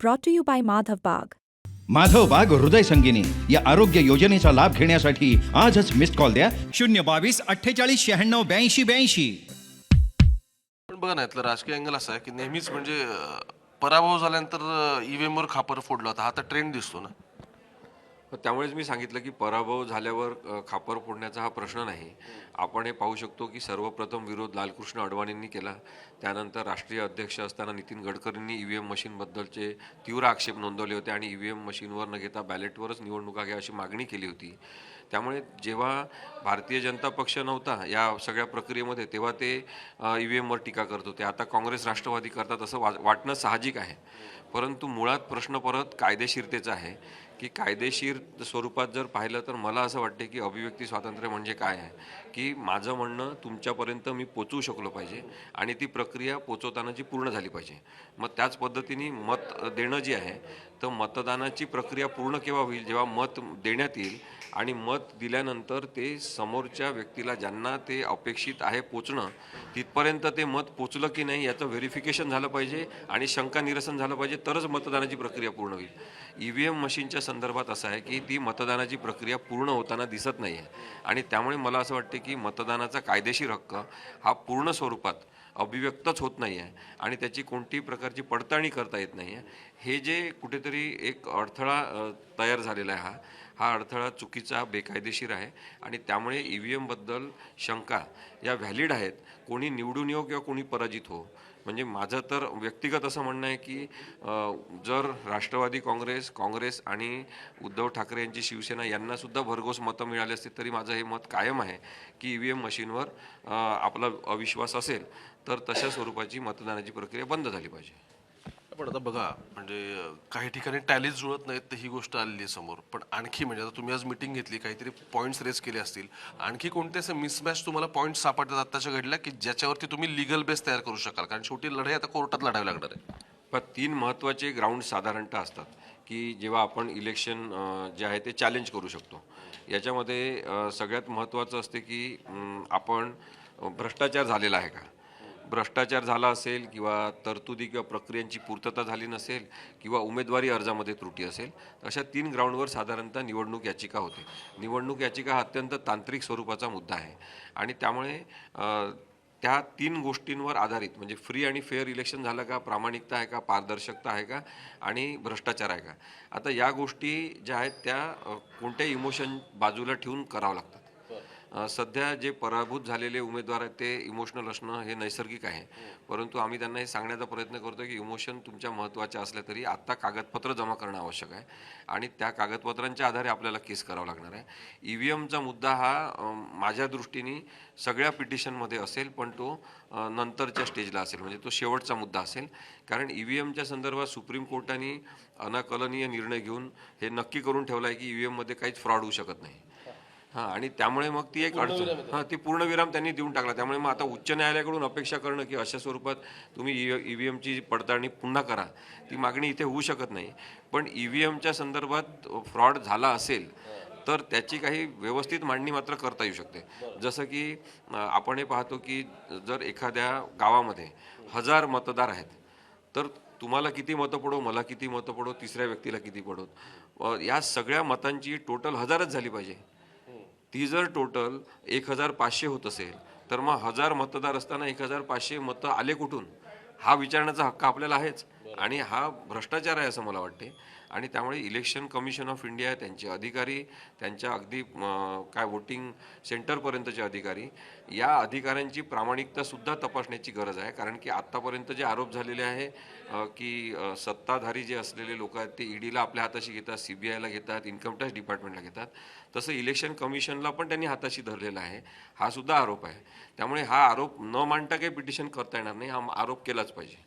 Brought to you by Madhav Bagh. Madhav बाग हृदय संगिनी या आरोग्य योजनेचा लाभ घेण्यासाठी आजच मिस्ड कॉल द्या. शून्य बावीस अठ्ठेचाळीस शहाण्णव ब्याऐंशी ब्याऐंशी. पण बघा ना यातलं राजकीय अँगल असं आहे की नेहमीच म्हणजे अं, पराभव झाल्यानंतर ईव्हीएम वर खापर फोडलं होता. हा तर ट्रेंड दिसतो ना. त्यामुळेच मी सांगितलं की पराभव झाल्यावर खापर फोडण्याचा हा प्रश्न नाही. आपण हे पाहू शकतो की सर्वप्रथम विरोध लालकृष्ण अडवाणींनी केला. त्यानंतर राष्ट्रीय अध्यक्ष असताना नितीन गडकरींनी ई व्ही एम मशीनबद्दलचे तीव्र आक्षेप नोंदवले होते आणि ई व्ही एम मशीनवर न घेता बॅलेटवरच निवडणुका घ्या अशी मागणी केली होती. त्यामुळे जेव्हा भारतीय जनता पक्ष नव्हता या सगळ्या प्रक्रियेमध्ये तेव्हा ते ई व्ही एमवर टीका करत होते. आता काँग्रेस राष्ट्रवादी करतात असं वा वाटणं साहजिक आहे. परंतु मुळात प्रश्न परत कायदेशीरतेचा आहे की कायदेशीर स्वरूपात जर पाहिलं तर मला असं वाटते की अभिव्यक्ती स्वातंत्र्य म्हणजे काय आहे? की माझं म्हणणं तुमच्यापर्यंत मी पोचवू शकलो पाहिजे आणि ती प्रक्रिया पोचवताना जी पूर्ण झाली पाहिजे. मग त्याच पद्धतीने मत देणं जे आहे तर मतदानाची प्रक्रिया पूर्ण केव्हा होईल? जेव्हा मत देण्यात येईल आणि मत दिल्यानंतर ते समोरच्या व्यक्तीला ज्यांना ते अपेक्षित आहे पोचणं तिथपर्यंत ते मत पोचलं की नाही याचं व्हेरिफिकेशन झालं पाहिजे आणि शंका निरसन झालं पाहिजे तरच मतदानाची प्रक्रिया पूर्ण होईल. ई व्ही एम मशीनच्या संदर्भात असं आहे की ती मतदानाची प्रक्रिया पूर्ण होताना दिसत नाही आहे आणि त्यामुळे मला असं वाटते की मतदानाचा कायदेशीर हक्क हा पूर्ण स्वरूपात अभिव्यक्तच होत नाही आहे आणि त्याची कोणतीही प्रकारची पडताळणी करता येत नाही आहे हे जे कुठेतरी एक अडथळा तयार झालेला आहे हा. हा अडथळा चुकीचा बेकायदेशीर आहे आणि त्यामुळे ई व्ही एमबद्दल शंका या व्हॅलिड आहेत. कोणी निवडून येऊ किंवा कोणी पराजित हो म्हणजे माझं तर व्यक्तिगत असं म्हणणं आहे की जर राष्ट्रवादी काँग्रेस काँग्रेस आणि उद्धव ठाकरे यांची शिवसेना यांनासुद्धा भरघोस मतं मिळाली असती तरी माझं हे मत कायम आहे की ई व्ही एम मशीनवर आपला अविश्वास असेल. तर तशा स्वरूपाची मतदानाची प्रक्रिया बंद झाली पाहिजे. पण आता बघा म्हणजे काही ठिकाणी टॅलीज जुळत नाहीत तर ही गोष्ट आलेली आहे समोर. पण आणखी म्हणजे आता तुम्ही आज मिटिंग घेतली काहीतरी पॉईंट्स रेस केले असतील. आणखी कोणते असे मिसमॅच तुम्हाला पॉईंट सापडतात आत्ताच्या घडल्या की ज्याच्यावरती तुम्ही लिगल बेस तयार करू शकाल? कारण शेवटी लढाई आता कोर्टात लढावी लागणार आहे. पण तीन महत्त्वाचे ग्राउंड साधारणतः असतात की जेव्हा आपण इलेक्शन जे आहे ते चॅलेंज करू शकतो. याच्यामध्ये सगळ्यात महत्त्वाचं असते की आपण भ्रष्टाचार झालेला आहे का? भ्रष्टाचार झाला असेल किंवा तरतुदी किंवा प्रक्रियांची पूर्तता झाली नसेल किंवा उमेदवारी अर्जामध्ये त्रुटी असेल अशा तीन ग्राउंडवर साधारणतः निवडणूक याचिका होते. निवडणूक याचिका हा अत्यंत तांत्रिक स्वरूपाचा मुद्दा आहे. आणि त्यामुळे त्या तीन गोष्टींवर आधारित म्हणजे फ्री आणि फेअर इलेक्शन झालं का प्रामाणिकता आहे का पारदर्शकता आहे का आणि भ्रष्टाचार आहे का? आता या गोष्टी ज्या आहेत त्या कोणत्याही इमोशन बाजूला ठेवून करावं लागतात. सध्या जे पराभूत झालेले उमेदवार आहेत ते इमोशनल असणं हे नैसर्गिक आहे. परंतु आम्ही त्यांना हे सांगण्याचा प्रयत्न करतो की इमोशन तुमच्या महत्त्वाच्या असल्या तरी आत्ता कागदपत्र जमा करणं आवश्यक आहे. आणि त्या कागदपत्रांच्या आधारे आपल्याला केस करावं लागणार आहे. ई व्ही एमचा मुद्दा हा माझ्या दृष्टीने सगळ्या पिटिशनमध्ये असेल पण तो नंतरच्या स्टेजला असेल. म्हणजे तो शेवटचा मुद्दा असेल. कारण ई व्ही एमच्या संदर्भात सुप्रीम कोर्टाने अनाकलनीय निर्णय घेऊन हे नक्की करून ठेवलं आहे की ई व्ही एममध्ये काहीच फ्रॉड होऊ शकत नाही. हां आणि त्यामुळे मग ती एक अडचण. हां ती पूर्णविराम त्यांनी देऊन टाकला. त्यामुळे मग आता उच्च न्यायालयाकडून अपेक्षा करणं की अशा स्वरूपात तुम्ही ई व्ही एमची पडताळणी पुन्हा करा. ती मागणी इथे होऊ शकत नाही. पण ई व्ही एमच्या संदर्भात फ्रॉड झाला असेल तर त्याची काही व्यवस्थित मांडणी मात्र करता येऊ शकते. जसं की आपण हे पाहतो की जर एखाद्या गावामध्ये हजार मतदार आहेत तर तुम्हाला किती मतं पडो मला किती मतं पडो तिसऱ्या व्यक्तीला किती पडो? या सगळ्या मतांची टोटल हजारच झाली पाहिजे. ती जर टोटल एक हजार पाचशे होत असेल तर मग हजार मतदार असताना एक हजार पाचशे मतं आले कुठून? हा विचारण्याचा हक्क आपल्याला आहेच. आणि हा भ्रष्टाचार आहे असं मला वाटते. आणि त्यामुळे इलेक्शन कमिशन ऑफ इंडिया त्यांचे अधिकारी त्यांच्या अगदी काय वोटिंग सेंटरपर्यंतचे अधिकारी या अधिकाऱ्यांची प्रामाणिकतासुद्धा तपासण्याची गरज आहे. कारण की आत्तापर्यंत जे आरोप झालेले आहे की सत्ताधारी जे असलेले लोक आहेत ते ईडीला आपल्या हाताशी घेतात सी बी आयला घेतात इन्कम टॅक्स डिपार्टमेंटला घेतात. तसं इलेक्शन कमिशनला पण त्यांनी हाताशी धरलेला आहे. हा सुद्धा आरोप आहे. त्यामुळे हा आरोप न मांडता काही पिटिशन करता येणार नाही. हा आरोप केलाच पाहिजे.